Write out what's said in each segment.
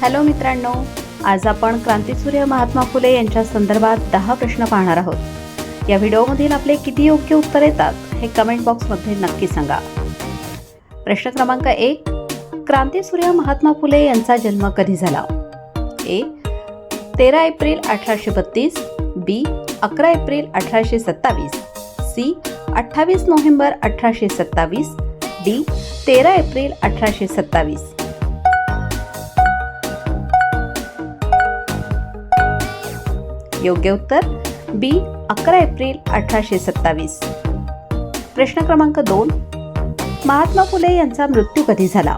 Hello मित्रांनो आज आपण क्रांतीसूर्य महात्मा फुले यांच्या संदर्भात दहा प्रश्न पाहणार आहोत. या व्हिडिओमधील आपले किती योग्य उत्तर येतात हे कमेंट बॉक्समध्ये नक्की सांगा. प्रश्न क्रमांक एक क्रांतीसूर्य महात्मा फुले यांचा जन्म कधी झाला? ए तेरा एप्रिल अठराशे बत्तीस बी अकरा एप्रिल अठराशे सत्तावीस सी अठ्ठावीस नोव्हेंबर अठराशे सत्तावीस डी तेरा एप्रिल अठराशे सत्तावीस. योग्य उत्तर? बी अकरा एप्रिल अठराशे सत्तावीस. प्रश्न क्रमांक दोन. महात्मा फुले यांचा मृत्यू कधी झाला?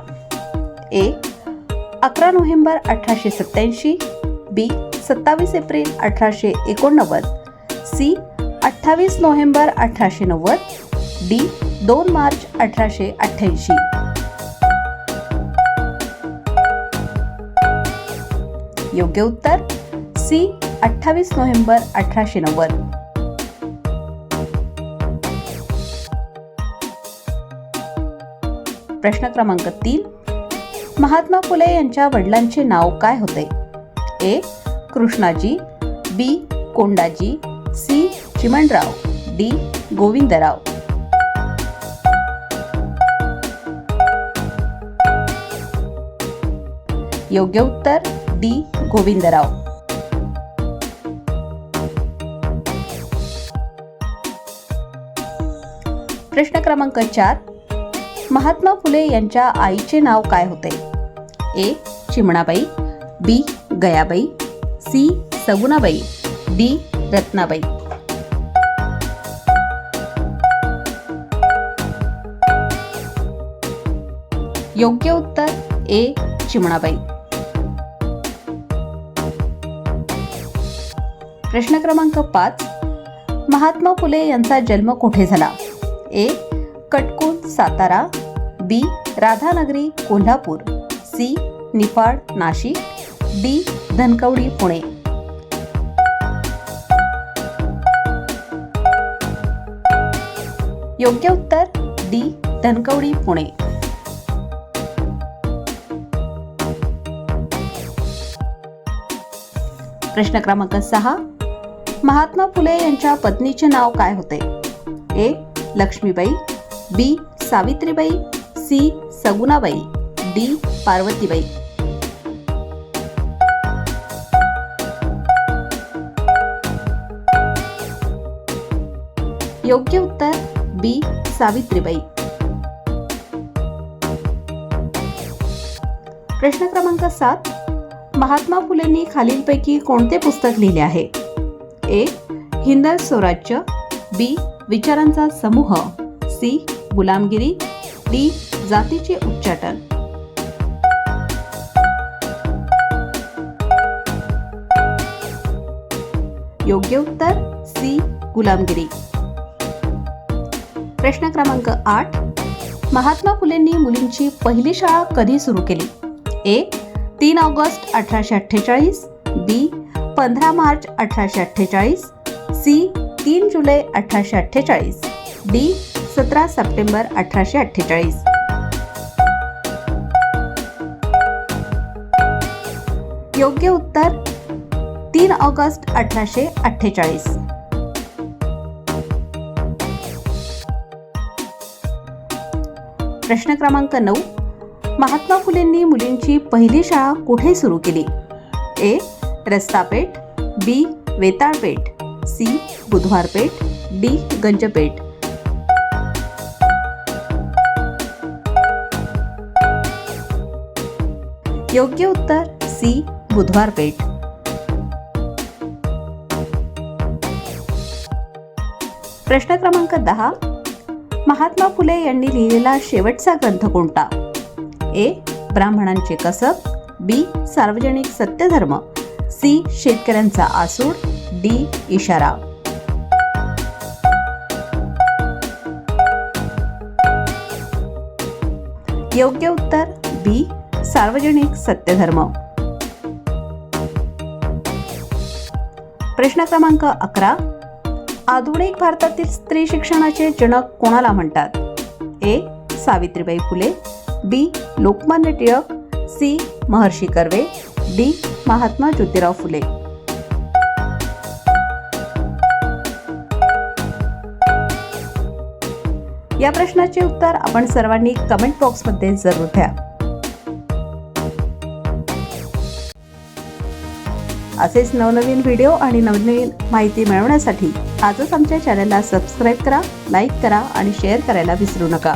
ए अकरा नोव्हेंबर अठराशे सत्याऐंशी बी सत्तावीस एप्रिल अठराशे एकोणनव्वद. सी अठ्ठावीस नोव्हेंबर अठराशे नव्वद. डी दोन मार्च अठराशे अठ्ठ्याऐंशी. योग्य उत्तर? सी अठ्ठावीस नोव्हेंबर अठराशे नव्वद. प्रश्न क्रमांक तीन. महात्मा फुले यांच्या वडिलांचे नाव काय होते? A. Krishnaji B. Kondaji C. Chimanrao D. Govindrao. योग्य उत्तर डी. गोविंदराव. प्रश्न क्रमांक चार. महात्मा फुले यांच्या आईचे नाव काय होते? A. Chimanabai B. Gayabai C. Sagunabai D. Ratnabai. योग्य उत्तर ए. चिमणाबाई. प्रश्न क्रमांक पाच. महात्मा फुले यांचा जन्म कुठे झाला? A Katkun Satara B Radhanagari Kolhapur C Niphad Nashik D Dhankawadi Pune. योग्य उत्तर डी धनकवडी पुणे. प्रश्न क्रमांक सहा. महात्मा फुले यांच्या पत्नीचे नाव काय होते? A Laxmibai B Savitribai C Sagunabai D Parvatibai. योग्य उत्तर बी सावित्रीबाई. प्रश्न क्रमांक सात. महात्मा फुलेंनी खालीलपैकी कोणते पुस्तक लिहिले आहे? ए हिंद स्वराज्य बी विचारांचा समूह. सी. गुलामगिरी. डी. जातीचे उच्चाटन. योग्य उत्तर सी. गुलामगिरी. प्रश्न क्रमांक आठ. महात्मा फुलेंनी मुलींची पहिली शाळा कधी सुरू केली? ए. तीन ऑगस्ट अठराशे अठ्ठेचाळीस. बी. पंधरा मार्च अठराशे अठ्ठेचाळीस. सी. तीन जुलै अठराशे अठ्ठेचाळीस. डी सतरा सप्टेंबर अठराशे अठ्ठेचाळीस. योग्य उत्तर तीन ऑगस्ट अठराशे अठ्ठेचाळीस. प्रश्न क्रमांक नऊ. महात्मा फुलेंनी मुलींची पहिली शाळा कुठे सुरू केली? A Rastapeth B Vetalpeth. C Budhwarpeth D Ganjpeth. योग्य उत्तर सी बुधवारपेठ. प्रश्न क्रमांक दहा. महात्मा फुले यांनी लिहिलेला शेवटचा ग्रंथ कोणता? ए ब्राह्मणांचे कसब बी सार्वजनिक सत्यधर्म सी शेतकऱ्यांचा आसूड डी इशारा. योग्य उत्तर बी सार्वजनिक सत्यधर्म. प्रश्न क्रमांक अकरा. आधुनिक भारतातील स्त्री शिक्षणाचे जनक कोणाला म्हणतात? A Savitribai Phule B Lokmanya Tilak C Maharshi Karve D Mahatma Jyotirao Phule. या प्रश्नाचे उत्तर आपण सर्वांनी कमेंट बॉक्समध्ये जरूर द्या असेच नवनवीन व्हिडिओ आणि नवनवीन माहिती मिळवण्यासाठी आजच आमच्या चॅनलला सबस्क्राईब करा लाईक करा आणि शेअर करायला विसरू नका.